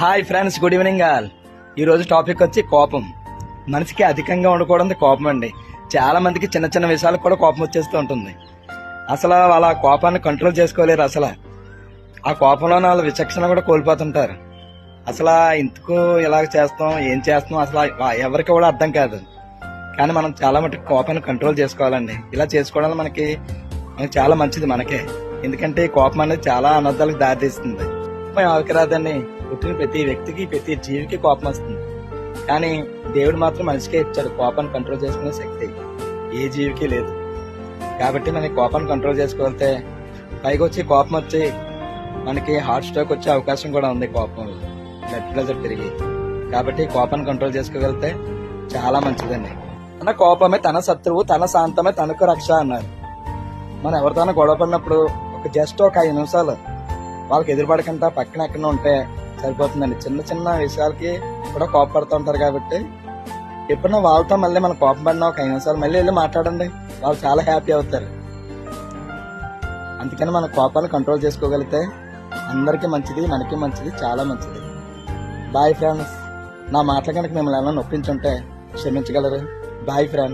Hi friends good evening all. ఈరోజు topic వచ్చి కోపం. మనిషికి అధికంగా ఉండకూడదు కోపం అండి. చాలా మందికి చిన్న చిన్న విషయాలకు కూడా కోపం వచ్చేస్తూ ఉంటుంది. అసలు వాళ్ళ కోపాన్ని కంట్రోల్ చేసుకోలేరు అసలు. ఆ కోపంలో వాళ్ళ విచక్షణ కూడా కోల్పోతుంటారు. అసలు ఇంతకు ఇలా చేస్తాం ఏం చేస్తాం అసలు ఎవరికి కూడా అర్థం కాదు. కానీ మనం చాలా మటుకు కోపాన్ని కంట్రోల్ చేసుకోవాలండి. ఇలా చేసుకోవడం మనకి మనకి చాలా మంచిది మనకే. ఎందుకంటే ఈ కోపం అనేది చాలా అనర్థాలకు దారితీస్తుంది. కోపం ఎవరికి రాదండి పుట్టిన ప్రతి వ్యక్తికి ప్రతి జీవికి కోపం వస్తుంది. కానీ దేవుడు మాత్రం మనిషికే ఇచ్చాడు. కోపాన్ని కంట్రోల్ చేసుకునే శక్తి ఏ జీవికి లేదు. కాబట్టి మనకి కోపాన్ని కంట్రోల్ చేసుకోగలితే పైకి వచ్చి కోపం వచ్చి మనకి హార్ట్ స్ట్రోక్ వచ్చే అవకాశం కూడా ఉంది కోపంలో. బ్లడ్ ప్రెషర్ పెరిగి. కాబట్టి కోపాన్ని కంట్రోల్ చేసుకోగలిగితే చాలా మంచిదండి. తన కోపమే తన శత్రువు తన శాంతమే తనకు రక్ష అన్నారు. మనం ఎవరితోనో గొడవ పడినప్పుడు ఒక జస్ట్ ఒక ఐదు నిమిషాలు వాళ్ళకి ఎదురుపడకుండా పక్కన ఎక్కడ ఉంటే సరిపోతుందండి. చిన్న చిన్న విషయాలకి కూడా కోపపడుతూ ఉంటారు కాబట్టి ఎప్పుడైనా వాళ్ళతో మళ్ళీ మనం కోపం పడినా ఒక ఐదు నిమిషాలు మళ్ళీ వెళ్ళి మాట్లాడండి. వాళ్ళు చాలా హ్యాపీ అవుతారు. అందుకని మన కోపాన్ని కంట్రోల్ చేసుకోగలిగితే అందరికీ మంచిది మనకి మంచిది చాలా మంచిది. బాయ్ ఫ్రెండ్స్ నా మాటల కనుక మిమ్మల్ని ఏమైనా నొప్పించుంటే క్షమించగలరు. Bye friends.